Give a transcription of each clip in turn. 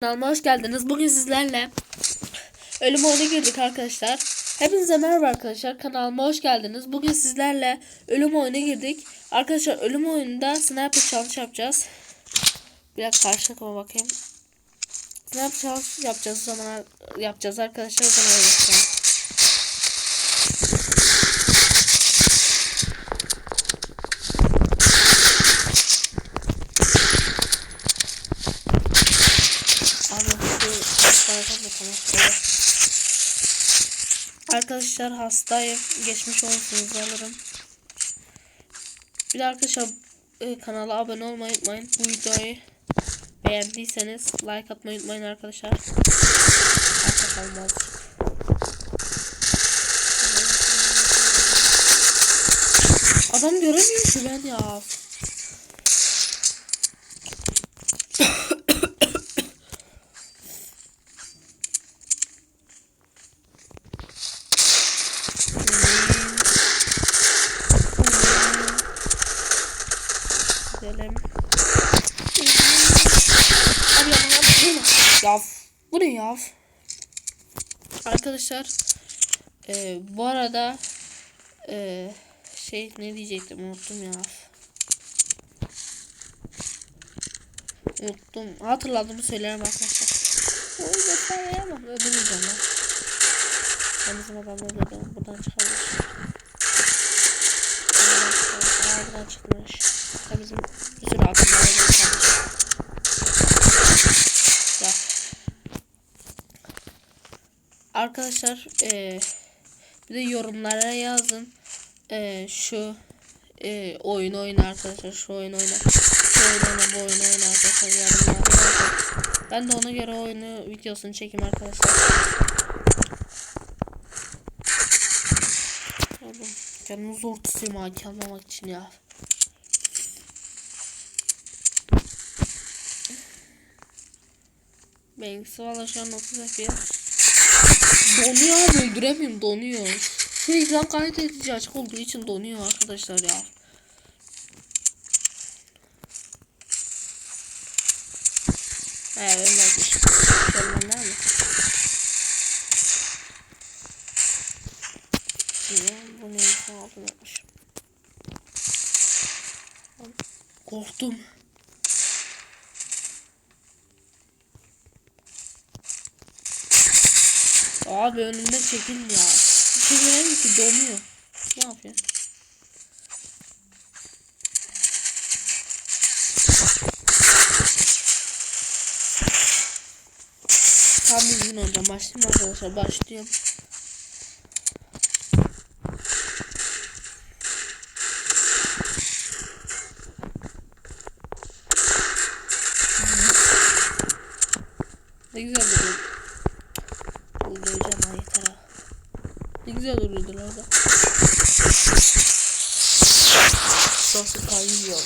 Kanalıma hoş geldiniz. Bugün sizlerle ölüm oyunu girdik arkadaşlar. Hepinize merhaba arkadaşlar. Kanalıma hoş geldiniz. Bugün sizlerle ölüm oyunu girdik. Arkadaşlar ölüm oyununda sniper challenge yapacağız. Bir dakika karşılıkma bakayım. Sniper challenge yapacağız o zaman yapacağız arkadaşlar. O zaman yapacağım. Abi paradan da. Arkadaşlar hastayım. Geçmiş olsun alırım. Bir de arkadaşlar e, kanala abone olmayı unutmayın. Bu videoyu beğendiyseniz like atmayı unutmayın arkadaşlar. Arka. Adam göremiyor ki ben ya. Gidelim. Abi ya bana vurma. Ya ne ya? Arkadaşlar e, bu arada e, şey ne diyecektim unuttum ya. Unuttum. Hatırladığımı söylerim arkadaşlar. O yüzden söyleyemem. Öldürmeyeceğim ben. Ben bizim adamı öldürdüm. Buradan. Aa, buradan çıkmış. Ya bizim bir sürü adamlara Arkadaşlar eee bir de yorumlara yazın. Eee şu eee oyun oyna arkadaşlar. Şu oyun oyna. Şu oyun oyna bu oyun oyna arkadaşlar. Yorumlara. Ben de ona göre oyunu videosunu çekeyim arkadaşlar. Oğlum canımı zor tutuyorum AK almamak için ya. Benimkisi valla şu an 30 FPS. Donuyor abi öldüremiyorum donuyor. Şu ekran kaydedici açık olduğu için donuyor arkadaşlar ya. He öyleymiş. Söylemem mi? Şimdi bu neyse altına atmışım. Korktum. Abi önümden çekil ya. Çekilemiyor ki donuyor. Ne yapıyor? Tam düzgün olacağım. Başlayayım arkadaşlar. Başlıyorum. Ne güzel yeter ha. Ne güzel duruyordu orada. Sosu kayıyor.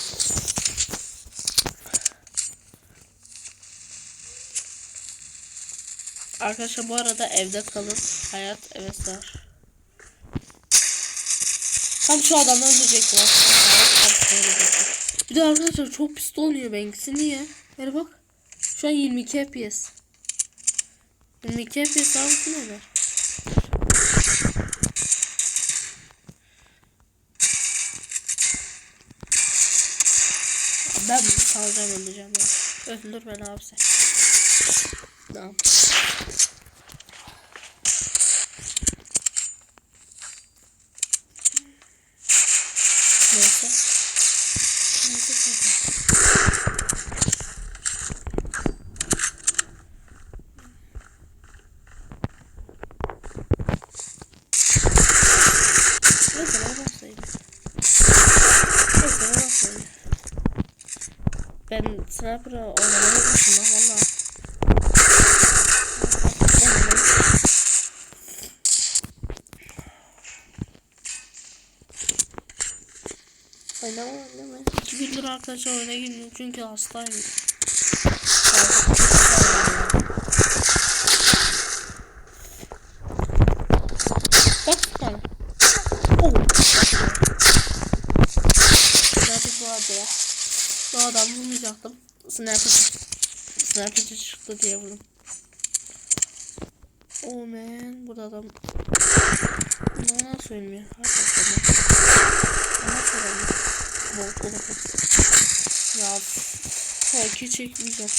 Arkadaşlar bu arada evde kalın. Hayat evet zor. Tam şu tam öldürecektim. Bir de arkadaşlar çok pis donuyor benimkisi. Niye? Ver bak. Şu an 22 FPS. 22 FPS abi bu nedir? Ben salacağım öleceğim ya. Öldür beni abi sen. Tamam. Neyse. Neyse tabii. Neyse ben başlayayım. Neyse ben başlayayım. Ben sniper'ı oynamayı lan valla. Oynamam oynamam. İki gündür arkadaşlar oyuna girmiyorum çünkü hastayım. Bak bana. Oh. Sniper. Sniper çıktı diye vurdum. Oh man. Burada adam. Bana nasıl ölmüyor? Hakikaten. Bana soralım. Bol olabilir. Ya. Belki çekmeyeceğim.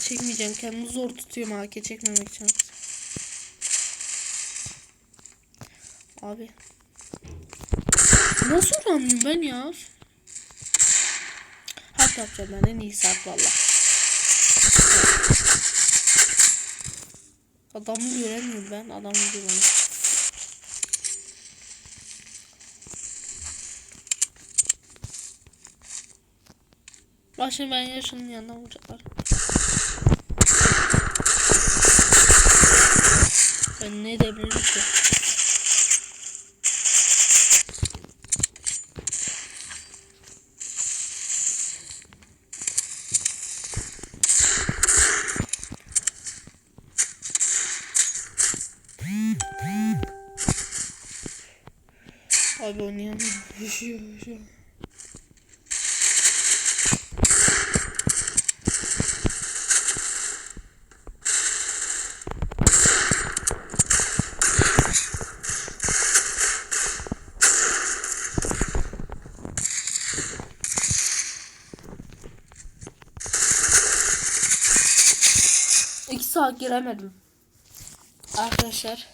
Çekmeyeceğim. Kendimi zor tutuyorum AK çekmemek için. Abi. Nasıl vuramıyorum ben ya? Harp yapacağım ben en iyisi harp valla. Adamı göremiyorum ben. Adamı göremiyorum. Şimdi ben yaşının yanından vuracaklar. Ben ne edebilirim ki? Abi oynayamıyorum. Üşüyor, üşüyor. Saat giremedim. Arkadaşlar.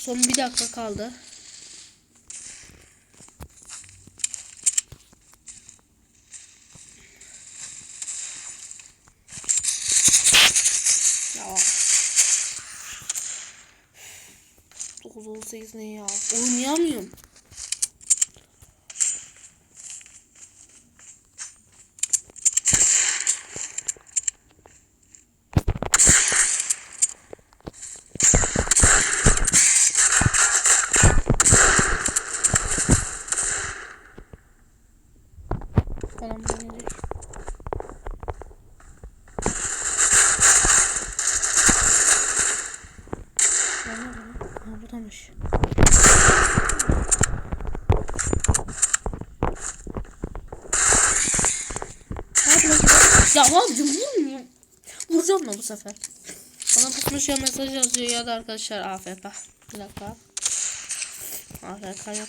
Son bir dakika kaldı. Ya. 9 18 ne ya? Oynayamıyorum. Ya abicim vurmuyor. Vuracağım mı bu sefer? Bana pusmuş ya mesaj yazıyor ya da arkadaşlar AFK. Bir dakika. AFK yok.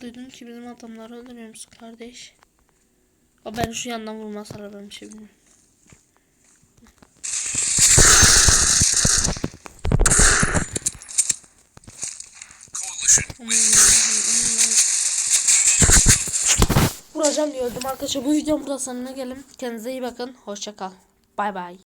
Duydum ki bizim adamları öldürüyormuş kardeş. O ben şu yandan vurmasalar ben bir şey Vuracağım diyordum arkadaşlar. Bu videom burada sonuna gelin. Kendinize iyi bakın. Hoşça kal. Bay bay.